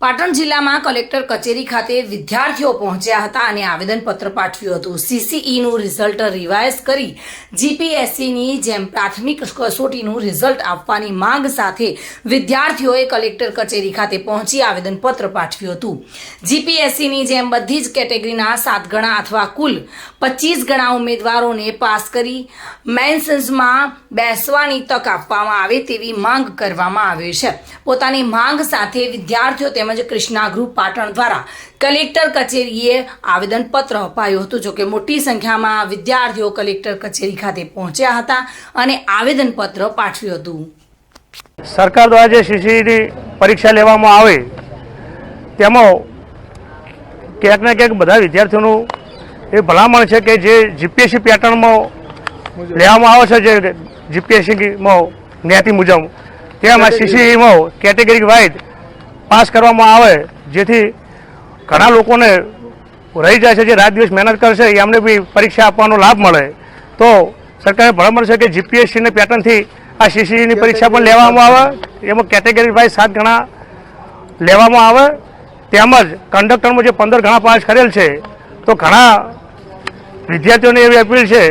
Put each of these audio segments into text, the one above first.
પાટણ જિલ્લામાં કલેક્ટર કચેરી ખાતે વિદ્યાર્થીઓ પહોંચ્યા હતા અને આવેદનપત્ર પાઠવ્યું હતું. સીસીઈનું રિઝલ્ટ રિવાઇઝ કરી જીપીએસસીની જેમ પ્રાથમિક કસોટીનું રિઝલ્ટ આપવાની માંગ સાથે વિદ્યાર્થીઓએ કલેક્ટર કચેરી ખાતે પહોંચી આવેદનપત્ર પાઠવ્યું હતું. જીપીએસસીની જેમ બધી જ કેટેગરીના સાત ગણા અથવા કુલ પચીસ ગણા ઉમેદવારોને પાસ કરી મેન્સન્સમાં બેસવાની તક આપવામાં આવે તેવી માંગ કરવામાં આવી છે. પોતાની માંગ સાથે વિદ્યાર્થીઓ તેમજ કૃષ્ણા ગ્રુપ પાટણ દ્વારા કલેક્ટર કચેરીએ આવેદનપત્ર અપાયું હતું જોકે મોટી સંખ્યામાં વિદ્યાર્થીઓ કલેક્ટર કચેરી ખાતે પહોંચ્યા હતા અને આવેદનપત્ર પાઠવ્યું હતું. સરકાર દ્વારા જે સીસીટી પરીક્ષા લેવામાં આવે તેમાં ક્યાંક ને ક્યાંક બધા વિદ્યાર્થીઓનું એ ભલામણ છે કે જે જીપીએસસી પેટર્નમાં લેવામાં આવે છે જે જીપીએસસીમાં જ્ઞાતિ મુજબ તેમાં સીસીટીમાં કેટેગરી વાઇઝ પાસ કરવામાં આવે, જેથી ઘણા લોકોને રહી જાય છે, જે રાત દિવસ મહેનત કરશે એમને બી પરીક્ષા આપવાનો લાભ મળે. તો સરકારે ભલામણ છે કે જીપીએસસીની પેટર્નથી આ સીસીની પરીક્ષા પણ લેવામાં આવે. એમાં કેટેગરી વાઇઝ સાત ગણા લેવામાં આવે. તેમજ કંડક્ટરમાં જે પંદર ગણા પાસ કરેલ છે, તો ઘણા વિદ્યાર્થીઓને એવી અપીલ છે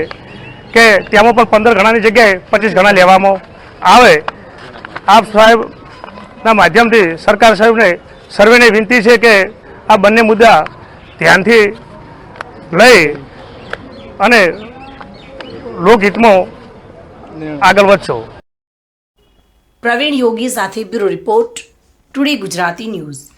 કે તેમાં પણ પંદર ગણાની જગ્યાએ પચીસ ગણા લેવામાં આવે. આપ સાહેબના માધ્યમથી સરકાર સાહેબને સર્વેને વિનંતી છે કે આ બંને મુદ્દા ધ્યાનથી લઈ અને લોકહિતમાં આગળ વધશો. પ્રવીણ યોગી સાથે bureau report, today Gujarati news.